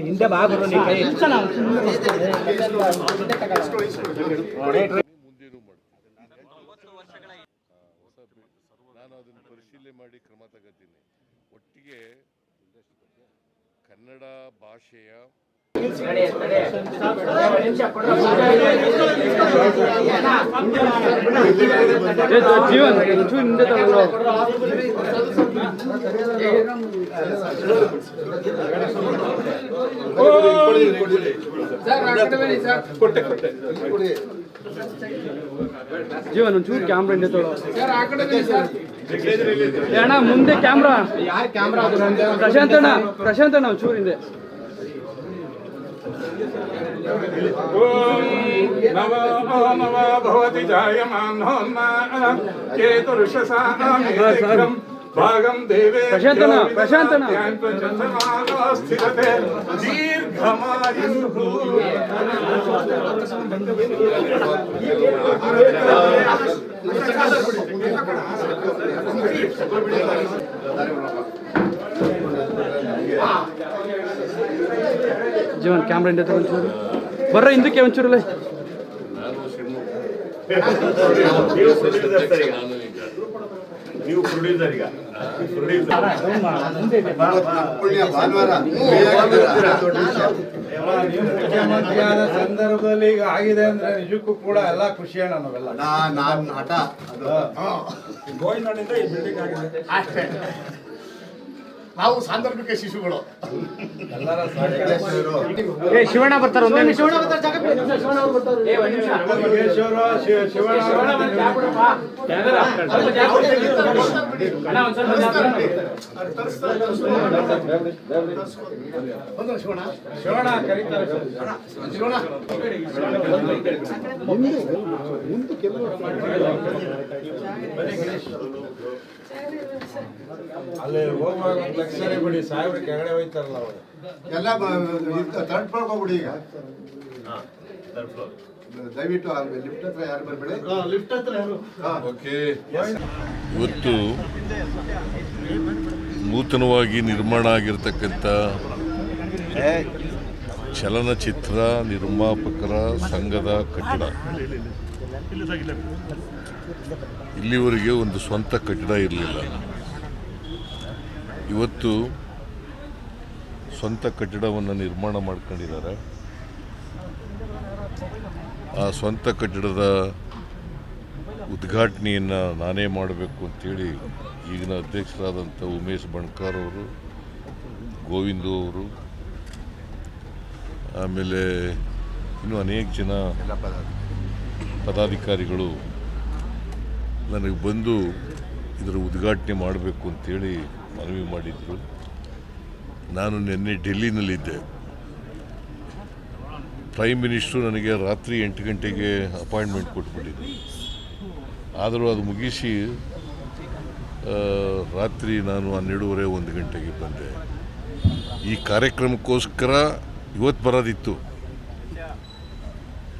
ಹಿಂದೆ ಬಾಗುರು ನೀ ಕೈ. ಮುಂದೇನು ಮಾಡ್ತೀನಿ ಹೊಸ ಬಿ- ನಾನು ಅದನ್ನು ಪರಿಶೀಲನೆ ಮಾಡಿ ಕ್ರಮ ತಗೋತೀನಿ. ಒಟ್ಟಿಗೆ ಕನ್ನಡ ಭಾಷೆಯ ಜೀವನ್ ಒಂಚೂರು ಹಿಂದೆ ತಗೊಳ್ಳೋ ಜೀವನ್, ಒಂಚೂರು ಕ್ಯಾಮ್ರಾ ಹಿಂದೆ ತಗೊಳ್ಳೋ ಅಣ್ಣ, ಮುಂದೆ ಕ್ಯಾಮ್ರಾ ಪ್ರಶಾಂತ್ ಅಣ್ಣ ಪ್ರಶಾಂತ್ ಅಣ್ಣ ಒಂಚೂರು ಹಿಂದೆ. नव भवति जायमानोन्मा केतुरुषसामेकं भागं देवे प्रशान्तन, प्रशान्तन। स्थिरते दीर्घमायुः ಜೀವನ್ ಕ್ಯಾಮ್ರಾ ಇಂಡಿಯಾ ಒಂಚೂರು ಬರ್ರ ಹಿಂದಕ್ಕೆ ಒಂಚೂರು ನೀವು ಪ್ರೊಡ್ಯೂಸರ್ ಈಗ ಮುಖ್ಯಮಂತ್ರಿಯಾದ ಸಂದರ್ಭದಲ್ಲಿ ಈಗ ಆಗಿದೆ ಅಂದ್ರೆ ನಿಜಕ್ಕೂ ಕೂಡ ಎಲ್ಲ ಖುಷಿಯಣ್ಣ ನಾವೆಲ್ಲ ನಾನ್ ಹಠ ಅದು ಅಷ್ಟೇ. ನಾವು ಸಾಂದರ್ಭಿಕ ಶಿಶುಗಳು. ಎಲ್ಲರ ಸಹಕಾರ ಏ ಶಿವಣ್ಣ ಬರ್ತಾರ. ಶಿವಣ್ಣ ಶಿವಣ್ಣ ಅಲ್ಲಿ ಹೋಗುವಾಗ ಬಿಡಿ ಸಾಹೇಬ್ರ ಕೆಳಗಡೆ ಹೋಯ್ತಾರಲ್ಲ ಅವರು. ಎಲ್ಲ ಥರ್ಡ್ ಫ್ಲೋರ್ ಹೋಗ್ಬಿಡಿ ಈಗ. ದಯವಿಟ್ಟು ಲಿಫ್ಟ್ ಹತ್ರ ಯಾರು ಬರ್ಬೇಡಿ. ಲಿಫ್ಟ್ ಹತ್ರ ಯಾರು? ಓಕೆ. ಇವತ್ತು ನೂತನವಾಗಿ ನಿರ್ಮಾಣ ಆಗಿರ್ತಕ್ಕಂಥ ಚಲನಚಿತ್ರ ನಿರ್ಮಾಪಕರ ಸಂಘದ ಕಟ್ಟಡ. ಇಲ್ಲಿವರೆಗೆ ಒಂದು ಸ್ವಂತ ಕಟ್ಟಡ ಇರಲಿಲ್ಲ. ಇವತ್ತು ಸ್ವಂತ ಕಟ್ಟಡವನ್ನು ನಿರ್ಮಾಣ ಮಾಡ್ಕೊಂಡಿದ್ದಾರೆ. ಆ ಸ್ವಂತ ಕಟ್ಟಡದ ಉದ್ಘಾಟನೆಯನ್ನು ನಾನೇ ಮಾಡಬೇಕು ಅಂತೇಳಿ ಈಗಿನ ಅಧ್ಯಕ್ಷರಾದಂಥ ಉಮೇಶ್ ಬಣ್ಕಾರ್ ಅವರು, ಗೋವಿಂದು ಅವರು, ಆಮೇಲೆ ಇನ್ನೂ ಅನೇಕ ಜನ ಪದಾಧಿಕಾರಿಗಳು ನನಗೆ ಬಂದು ಇದರ ಉದ್ಘಾಟನೆ ಮಾಡಬೇಕು ಅಂತೇಳಿ ಮನವಿ ಮಾಡಿದ್ರು. ನಾನು ನಿನ್ನೆ ಡೆಲ್ಲಿನಲ್ಲಿದ್ದೆ. ಪ್ರೈಮ್ ಮಿನಿಸ್ಟ್ರು ನನಗೆ ರಾತ್ರಿ ಎಂಟು ಗಂಟೆಗೆ ಅಪಾಯಿಂಟ್ಮೆಂಟ್ ಕೊಟ್ಬಿಟ್ಟಿದ್ರು. ಆದರೂ ಅದು ಮುಗಿಸಿ ರಾತ್ರಿ ನಾನು ಹನ್ನೆರಡೂವರೆ ಒಂದು ಗಂಟೆಗೆ ಬಂದೆ. ಈ ಕಾರ್ಯಕ್ರಮಕ್ಕೋಸ್ಕರ ಇವತ್ತು ಬರೋದಿತ್ತು.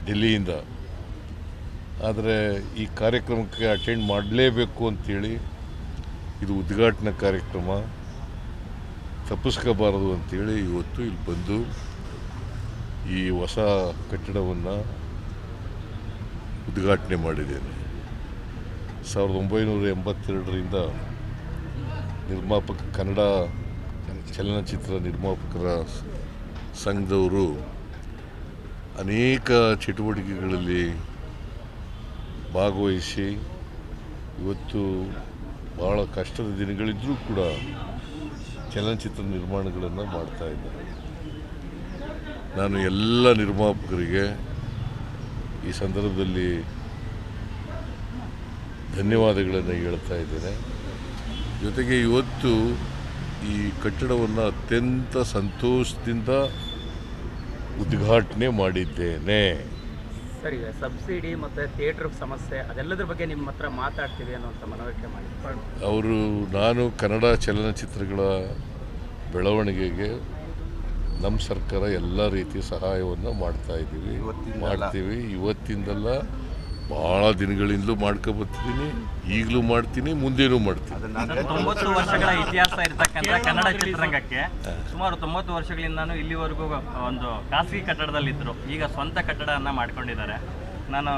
ಡೆಲ್ಲಿಯಿಂದ. ಆದರೆ ಈ ಕಾರ್ಯಕ್ರಮಕ್ಕೆ ಅಟೆಂಡ್ ಮಾಡಲೇಬೇಕು ಅಂಥೇಳಿ ಇದು ಉದ್ಘಾಟನಾ ಕಾರ್ಯಕ್ರಮ. ತಪ್ಪಿಸ್ಕೋಬಾರದು ಅಂಥೇಳಿ ಇವತ್ತು ಇಲ್ಲಿ ಬಂದು ಈ ಹೊಸ ಕಟ್ಟಡವನ್ನು ಉದ್ಘಾಟನೆ ಮಾಡಿದ್ದೇನೆ. ಸಾವಿರದ ಒಂಬೈನೂರ ಎಂಬತ್ತೆರಡರಿಂದ ನಿರ್ಮಾಪಕ ಕನ್ನಡ ಚಲನಚಿತ್ರ ನಿರ್ಮಾಪಕರ ಸಂಘದವರು ಅನೇಕ ಚಟುವಟಿಕೆಗಳಲ್ಲಿ ಭಾಗವಹಿಸಿ ಇವತ್ತು ಭಾಳ ಕಷ್ಟದ ದಿನಗಳಿದ್ದರೂ ಕೂಡ ಚಲನಚಿತ್ರ ನಿರ್ಮಾಣಗಳನ್ನು ಮಾಡ್ತಾ ಇದ್ದಾರೆ. ನಾನು ಎಲ್ಲ ನಿರ್ಮಾಪಕರಿಗೆ ಈ ಸಂದರ್ಭದಲ್ಲಿ ಧನ್ಯವಾದಗಳನ್ನು ಹೇಳ್ತಾ ಇದ್ದೇನೆ. ಜೊತೆಗೆ ಇವತ್ತು ಈ ಕಟ್ಟಡವನ್ನು ಅತ್ಯಂತ ಸಂತೋಷದಿಂದ ಉದ್ಘಾಟನೆ ಮಾಡಿದ್ದೇನೆ. ಸರ್ ಈಗ ಸಬ್ಸಿಡಿ ಮತ್ತು ಥಿಯೇಟ್ರ್ ಸಮಸ್ಯೆ ಅದೆಲ್ಲದ್ರ ಬಗ್ಗೆ ನಿಮ್ಮ ಹತ್ರ ಮಾತಾಡ್ತೀವಿ ಅನ್ನೋಂಥ ಮನವರಿಕೆ ಮಾಡಿ. ಅವರು ನಾನು ಕನ್ನಡ ಚಲನಚಿತ್ರಗಳ ಬೆಳವಣಿಗೆಗೆ ನಮ್ಮ ಸರ್ಕಾರ ಎಲ್ಲ ರೀತಿಯ ಸಹಾಯವನ್ನು ಮಾಡ್ತಾ ಇದ್ದೀವಿ. ಮಾಡ್ತೀವಿ. ಇವತ್ತಿಂದಲ್ಲ ಭಾಳ ದಿನಗಳಿಂದಲೂ ಮಾಡ್ಕೊಬರ್ತಿದ್ದೀನಿ ಈಗಲೂ ಮಾಡ್ತೀನಿ ಮುಂದೇನೂ ಮಾಡ್ತೀನಿ. ತೊಂಬತ್ತು ವರ್ಷಗಳ ಇತಿಹಾಸ ಇರತಕ್ಕಂಥ ಕನ್ನಡ ಚಿತ್ರರಂಗಕ್ಕೆ ಸುಮಾರು ತೊಂಬತ್ತು ವರ್ಷಗಳಿಂದಾನು ಇಲ್ಲಿವರೆಗೂ ಒಂದು ಖಾಸಗಿ ಕಟ್ಟಡದಲ್ಲಿದ್ದರು. ಈಗ ಸ್ವಂತ ಕಟ್ಟಡವನ್ನು ಮಾಡ್ಕೊಂಡಿದ್ದಾರೆ. ನಾನು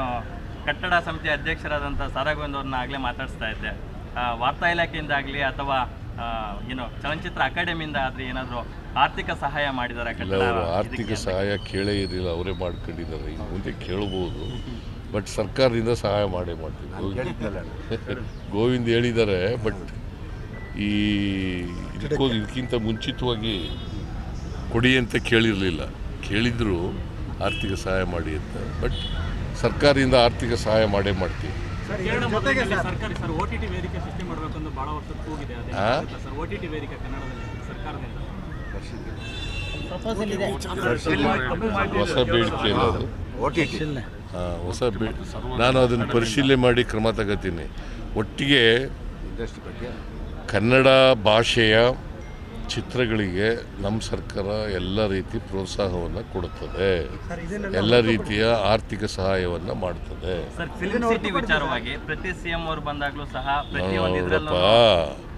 ಕಟ್ಟಡ ಸಮಿತಿ ಅಧ್ಯಕ್ಷರಾದಂಥ ಸಾರಾಗೋವಿಂದ್ ಅವ್ರನ್ನ ಆಗಲೇ ಮಾತಾಡಿಸ್ತಾ ಇದ್ದೆ. ವಾರ್ತಾ ಇಲಾಖೆಯಿಂದ ಆಗಲಿ ಅಥವಾ ಏನು ಚಲನಚಿತ್ರ ಅಕಾಡೆಮಿಯಿಂದ ಆದರೆ ಏನಾದರೂ ಆರ್ಥಿಕ ಸಹಾಯ ಮಾಡಿದ್ದಾರೆ ಆರ್ಥಿಕ ಸಹಾಯ ಕೇಳೇ ಇರಲಿಲ್ಲ ಅವರೇ ಮಾಡ್ಕೊಂಡಿದ್ದಾರೆ. ಈಗ ಮುಂದೆ ಕೇಳ್ಬೋದು. ಬಟ್ ಸರ್ಕಾರದಿಂದ ಸಹಾಯ ಮಾಡೇ ಮಾಡ್ತೀವಿ. ಗೋವಿಂದ್ ಹೇಳಿದ್ದಾರೆ ಬಟ್ ಈ ಇದಕ್ಕೋ. ಇದಕ್ಕಿಂತ ಮುಂಚಿತವಾಗಿ ಕೊಡಿ ಅಂತ ಕೇಳಿರಲಿಲ್ಲ. ಕೇಳಿದ್ರು ಆರ್ಥಿಕ ಸಹಾಯ ಮಾಡಿ ಅಂತ. ಬಟ್ ಸರ್ಕಾರದಿಂದ ಆರ್ಥಿಕ ಸಹಾಯ ಮಾಡೇ ಮಾಡ್ತೀವಿ. ಹೊಸ ಬೇಡಿಕೆ ಇಲ್ಲ ಅದು. ಹಾ, ಹೊಸ ಬಿ ನಾನು ಅದನ್ನು ಪರಿಶೀಲನೆ ಮಾಡಿ ಕ್ರಮ ತಗೋತೀನಿ. ಒಟ್ಟಿಗೆ ಕನ್ನಡ ಭಾಷೆಯ ಚಿತ್ರಗಳಿಗೆ ನಮ್ಮ ಸರ್ಕಾರ ಎಲ್ಲ ರೀತಿ ಪ್ರೋತ್ಸಾಹವನ್ನು ಕೊಡುತ್ತದೆ. ಎಲ್ಲ ರೀತಿಯ ಆರ್ಥಿಕ ಸಹಾಯವನ್ನು ನೋಡಪ್ಪ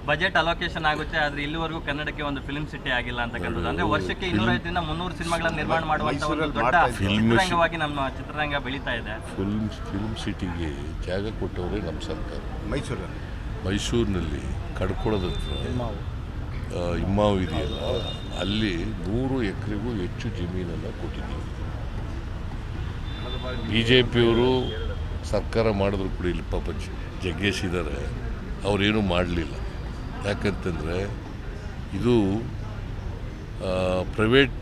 ಬಜೆಟ್ ಅಲೋಕೇಶನ್ ಆಗುತ್ತೆ ಆದ್ರೆ ಇಲ್ಲಿವರೆಗೂ ಕನ್ನಡಕ್ಕೆ ಒಂದು ಫಿಲ್ಮ್ ಸಿಟಿ ಆಗಿಲ್ಲ ಅಂತಕ್ಕಂಥದ್ದು ಅಂದ್ರೆ ವರ್ಷಕ್ಕೆ ಇನ್ನೂರೈದರಿಂದ ಮುನ್ನೂರು ಸಿನಿಮಾಗಳನ್ನು ನಿರ್ಮಾಣ ಮಾಡುವಂತ ಒಂದು ದೊಡ್ಡ ಚಿತ್ರರಂಗವಾಗಿ ನಮ್ಮ ಚಿತ್ರರಂಗ ಬೆಳೀತಾ ಇದೆ. ಫಿಲ್ಮ್ ಫಿಲ್ಮ್ ಸಿಟಿಗೆ ಜಾಗ ಕೊಟ್ಟವರೇ ನಮ್ಮ ಸರ್ಕಾರ. ಮೈಸೂರಲ್ಲಿ? ಮೈಸೂರಿನಲ್ಲಿ ಕಡ್ಕೊಳದ ಇಮ್ಮಾವು ಇದೆಯಲ್ಲ ಅಲ್ಲಿ ನೂರು ಎಕರೆಗೂ ಹೆಚ್ಚು ಜಮೀನನ್ನು ಕೊಟ್ಟಿದ್ದೀವಿ. ಬಿ ಜೆ ಪಿಯವರು ಸರ್ಕಾರ ಮಾಡಿದ್ರು ಕೂಡ ಇಲ್ಲಿ ಪಾಪ ಜಗ್ಗೇಶ್ ಇದ್ದಾರೆ ಅವರೇನು ಮಾಡಲಿಲ್ಲ. ಯಾಕಂತಂದರೆ ಇದು ಪ್ರೈವೇಟ್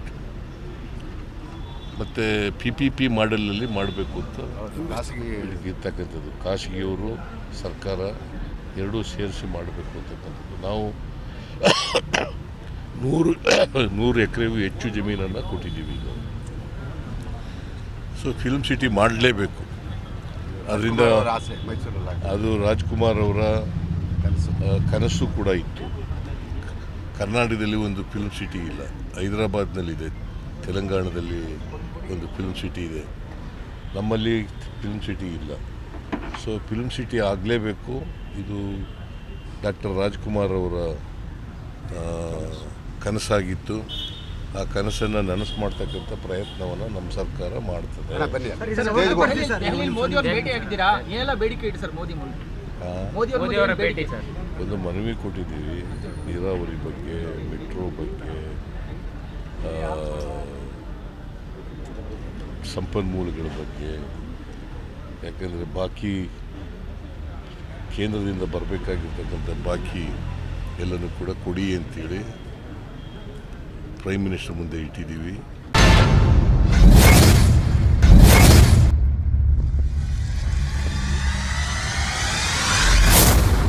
ಮತ್ತು ಪಿ ಪಿ ಪಿ ಮಾಡೆಲಲ್ಲಿ ಮಾಡಬೇಕು ಅಂತ ಖಾಸಗಿ ಇರ್ತಕ್ಕಂಥದ್ದು. ಖಾಸಗಿಯವರು ಸರ್ಕಾರ ಎರಡೂ ಸೇರಿಸಿ ಮಾಡಬೇಕು ಅಂತಕ್ಕಂಥದ್ದು ನಾವು ನೂರು ನೂರು ಎಕರೆಗೂ ಹೆಚ್ಚು ಜಮೀನನ್ನು ಕೊಟ್ಟಿದ್ದೀವಿ ಈಗ. ಸೊ ಫಿಲ್ಮ್ ಸಿಟಿ ಮಾಡಲೇಬೇಕು. ಅದರಿಂದ ಅದು ರಾಜ್ಕುಮಾರ್ ಅವರ ಕನಸು. ಕೂಡ ಇತ್ತು. ಕರ್ನಾಟಕದಲ್ಲಿ ಒಂದು ಫಿಲ್ಮ್ ಸಿಟಿ ಇಲ್ಲ. ಹೈದರಾಬಾದ್ನಲ್ಲಿದೆ. ತೆಲಂಗಾಣದಲ್ಲಿ ಒಂದು ಫಿಲ್ಮ್ ಸಿಟಿ ಇದೆ. ನಮ್ಮಲ್ಲಿ ಫಿಲ್ಮ್ ಸಿಟಿ ಇಲ್ಲ. ಸೊ ಫಿಲ್ಮ್ ಸಿಟಿ ಆಗಲೇಬೇಕು. ಇದು ಡಾಕ್ಟರ್ ರಾಜ್ಕುಮಾರ್ ಅವರ ಕನಸಾಗಿತ್ತು. ಆ ಕನಸನ್ನು ನನಸು ಮಾಡ್ತಕ್ಕಂಥ ಪ್ರಯತ್ನವನ್ನು ನಮ್ಮ ಸರ್ಕಾರ ಮಾಡ್ತದೆ. ಒಂದು ಮನವಿ ಕೊಟ್ಟಿದ್ದೀವಿ ನೀರಾವರಿ ಬಗ್ಗೆ ಮೆಟ್ರೋ ಬಗ್ಗೆ ಆ, ಸಂಪನ್ಮೂಲಗಳ ಬಗ್ಗೆ. ಯಾಕಂದರೆ ಬಾಕಿ ಕೇಂದ್ರದಿಂದ ಬರಬೇಕಾಗಿರ್ತಕ್ಕಂಥ ಬಾಕಿ ಎಲ್ಲನೂ ಕೂಡ ಕೊಡಿ ಅಂತೇಳಿ ಪ್ರೈಮ್ ಮಿನಿಸ್ಟರ್ ಮುಂದೆ ಇಟ್ಟಿದ್ದೀವಿ.